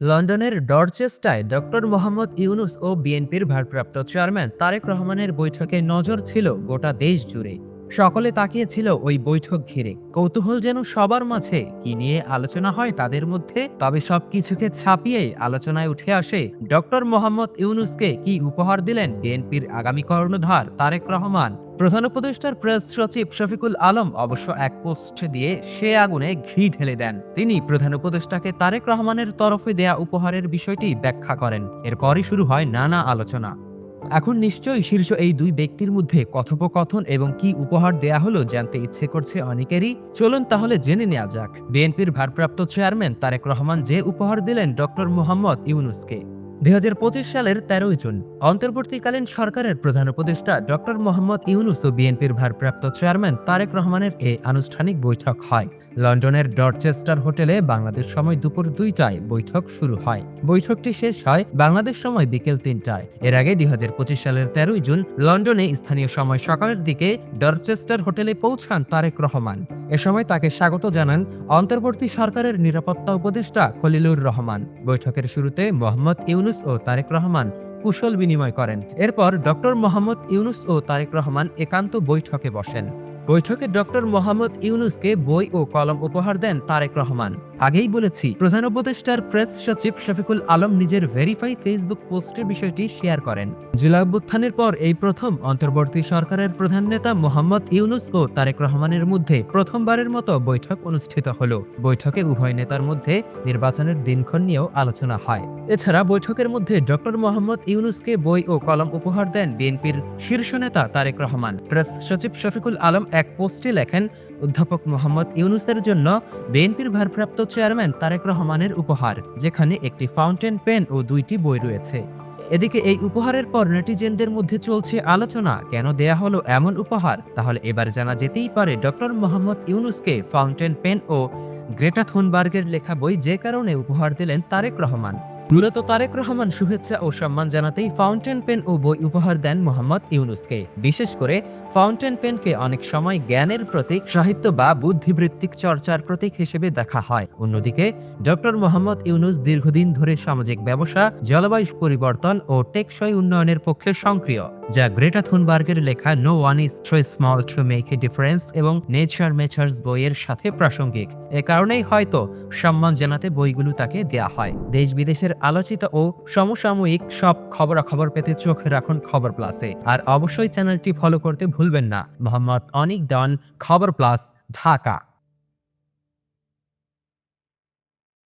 লন্ডনের ডরচেস্টায় ডক্টর মোহাম্মদ ইউনুস ও বিএনপির ভারপ্রাপ্ত চেয়ারম্যান তারেক রহমানের বৈঠকে নজর ছিল গোটা দেশ জুড়ে। সকলে তাকিয়েছিল ওই বৈঠক ঘিরে। কৌতূহল যেন সবার মাঝে। কি নিয়ে আলোচনা হয় তাদের মধ্যে? তবে সবকিছুকে ছাপিয়ে আলোচনায় উঠে আসে ডক্টর মোহাম্মদ ইউনুসকে কি উপহার দিলেন বিএনপির আগামী কর্ণধার তারেক রহমান? প্রধান উপদেষ্টার প্রেস সচিব শফিকুল আলম অবশ্য এক পোস্ট দিয়ে সে আগুনে ঘি ঢেলে দেন। তিনি প্রধান উপদেষ্টাকে তারেক রহমানের তরফে দেয়া উপহারের বিষয়টি ব্যাখ্যা করেন। এরপরই শুরু হয় নানা আলোচনা। এখন নিশ্চয়ই শীর্ষ এই দুই ব্যক্তির মধ্যে কথোপকথন এবং কি উপহার দেয়া হলো জানতে ইচ্ছে করছে অনেকেরই। চলুন তাহলে জেনে নেওয়া যাক। বিএনপির ভারপ্রাপ্ত চেয়ারম্যান তারেক রহমান যে উপহার দিলেন ডক্টর মোহাম্মদ ইউনুসকে। দুই হাজার পঁচিশ সালের তেরোই জুন, অন্তর্বর্তীকালীন সরকারের প্রধান উপদেষ্টা ডক্টর মোহাম্মদ ইউনুস ও বিএনপির ভারপ্রাপ্ত চেয়ারম্যান তারেক রহমানের এই আনুষ্ঠানিক বৈঠক হয়। লন্ডনের ডরচেস্টার হোটেলে বাংলাদেশ সময় দুপুর দুইটায় বৈঠক শুরু হয়। বৈঠকটি শেষ হয় বাংলাদেশ সময় বিকেল তিনটায়। এর আগে দুই হাজার পঁচিশ সালের তেরোই জুন লন্ডনে স্থানীয় সময় সকালের দিকে ডরচেস্টার হোটেলে পৌঁছান তারেক রহমান। এ সময় তাকে স্বাগত জানান অন্তর্বর্তী সরকারের নিরাপত্তা উপদেষ্টা খলিলুর রহমান। বৈঠকের শুরুতে মোহাম্মদ ইউনুস ও তারেক রহমান কুশল বিনিময় করেন। এরপর ডক্টর মোহাম্মদ ইউনুস ও তারেক রহমান একান্ত বৈঠকে বসেন। বৈঠকে ডক্টর মোহাম্মদ ইউনুসকে বই ও কলম উপহার দেন তারেক রহমান। আগেই বলেছি, প্রধান উপদেষ্টার প্রেস সচিব শফিকুল আলম নিজের ভেরিফাই ফেসবুক পোস্টে বিষয়টি শেয়ার করেন। জুলাই অভ্যুত্থানের পর এই প্রথম অন্তর্বর্তী সরকারের প্রধান নেতা মোহাম্মদ ইউনুস ও তারেক রহমানের মধ্যে প্রথমবারের মতো বৈঠক অনুষ্ঠিত হলো। বৈঠকে উভয় নেতার মধ্যে নির্বাচনের দিনক্ষণ নিয়েও আলোচনা হয়। এছাড়া বৈঠকের মধ্যে ডক্টর মোহাম্মদ ইউনুসকে বই ও কলম উপহার দেন বিএনপির শীর্ষ নেতা তারেক রহমান। প্রেস সচিব শফিকুল আলম এক পোস্টে লেখেন, অধ্যাপক মোহাম্মদ ইউনুসের জন্য বিএনপির ভারপ্রাপ্ত চেয়ারম্যান তারেক রহমানের উপহার, যেখানে একটি ফাউন্টেন পেন ও দুইটি বই রয়েছে। এদিকে এই উপহারের পর নেটিজেনদের মধ্যে চলছে আলোচনা, কেন দেয়া হলো এমন উপহার? তাহলে এবার জানা যেতেই পারে ডক্টর মোহাম্মদ ইউনুসকে ফাউন্টেন পেন ও গ্রেটা থুনবার্গের লেখা বই যে কারণে উপহার দিলেন তারেক রহমান। মূলত তারেক রহমান শুভেচ্ছা ও সম্মান জানাতেই ফাউন্টেন পেন ও বই উপহার দেন মোহাম্মদ ইউনুসকে। বিশেষ করে ফাউন্টেন পেনকে অনেক সময় জ্ঞানের প্রতীক, সাহিত্য বা বুদ্ধিবৃত্তিক চর্চার প্রতীক হিসেবে দেখা হয়। অন্যদিকে, ডক্টর মোহাম্মদ ইউনুস দীর্ঘদিন ধরে সামাজিক ব্যবসা, জলবায়ু পরিবর্তন ও টেকসই উন্নয়নের পক্ষে সক্রিয়, যা গ্রেটা থুনবার্গের লেখা no one is too small to make a difference এবং নেচার মেচার্স বইয়ের সাথে প্রাসঙ্গিক। এ কারণেই হয়তো সম্মান জানাতে বইগুলো তাকে দেয়া হয়। দেশ বিদেশের আলোচিত ও সমসাময়িক সব খবরাখবর পেতে চোখ রাখুন খবর প্লাসে আর অবশ্যই চ্যানেলটি ফলো করতে ভুলবেন না। মোহাম্মদ অনিক ডন খবর প্লাস, ঢাকা।